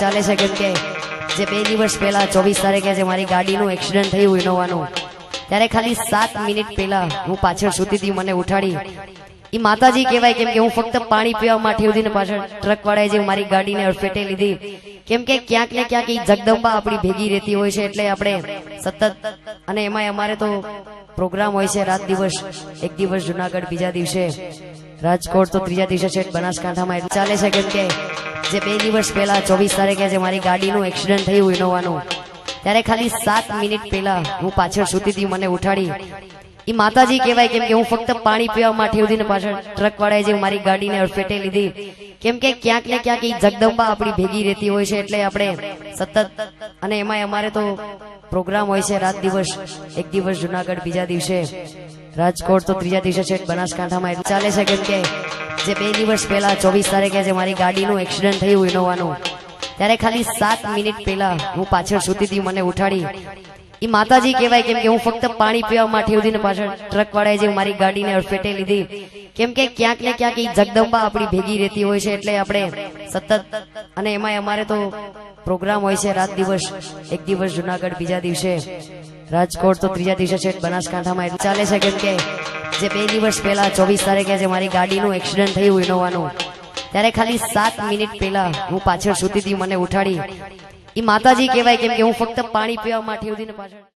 ચાલે છે કેમ કે જે બે દિવસ પહેલા ચોવીસ તારીખે જે મારી ગાડીનું એક્સિડન્ટ થયું ઇનોવાનું, ત્યારે ખાલી સાત મિનિટ પહેલા હું પાછળ સુતી હતી મને ઉઠાડી. એ માતાજી કહેવાય કેમ કે હું ફક્ત પાણી પીવા માટે ઉધીને પાછળ ટ્રક વાળાએ જે મારી ગાડીને અડફેટે લીધી. કેમ કે ક્યાંક ને ક્યાંક એ જગદંબા આપણી ભેગી રહેતી હોય છે એટલે આપણે સતત અને એમાંય અમારે તો પ્રોગ્રામ હોય છે રાત દિવસ, એક દિવસ જુનાગઢ બીજા દિવસે. રાજકોટ તો ત્રીજા દિવસે છે બનાસકાંઠામાં. ચાલે છે કેમ કે જે બે દિવસ પહેલા, ચોવીસ તારીખે જે મારી ગાડીનું એક્સિડન્ટ થયું ઇનોવાનું, ત્યારે ખાલી સાત મિનિટ પહેલા હું પાછળ સૂતી હતી મને ઉઠાડી. એ માતાજી કહેવાય કેમ કે હું ફક્ત પાણી પીવા માટે ઉધીને પાછળ ટ્રક વાળાએ જે મારી ગાડીને અડફેટે લીધી. કેમ કે ક્યાંક ને ક્યાંક એ જગદંબા આપણી ભેગી રહેતી હોય છે, એટલે આપણે સતત અને એમાંય અમારે તો પ્રોગ્રામ હોય છે રાત દિવસ, એક દિવસ જુનાગઢ બીજા દિવસે, રાજકોટ તો ત્રીજા દિવસે છે, બનાસકાંઠામાં ચાલે છે કેમ કે જે બે દિવસ પહેલા, ચોવીસ તારીખે જે મારી ગાડીનું એક્સિડન્ટ થયું ઇનોવાનું, ત્યારે ખાલી સાત મિનિટ પહેલા હું પાછળ સુતી હતી મને ઉઠાડી. એ માતાજી કહેવાય કેમ કે હું ફક્ત પાણી પીવા માટે ઉધીને પાછળ ટ્રક વાળાએ જે મારી ગાડીને અડફેટે લીધી. કેમ કે ક્યાંક ને ક્યાંક એ જગદંબા આપણી ભેગી રહેતી હોય છે એટલે આપણે સતત અને એમાંય અમારે તો પ્રોગ્રામ હોય છે રાત દિવસ, એક દિવસ જુનાગઢ બીજા દિવસે. રાજકોટ તો ત્રીજા દિવસે છે બનાસકાંઠામાં. ચાલે છે કેમ કે જે બે દિવસ પહેલા ચોવીસ તારીખે જે મારી ગાડીનું એક્સિડન્ટ થયું ઇનોવાનું, ત્યારે ખાલી સાત મિનિટ પહેલા હું પાછળ સુતી હતી મને ઉઠાડી. એ માતાજી કહેવાય કેમ કે હું ફક્ત પાણી પીવા માટે પાછળ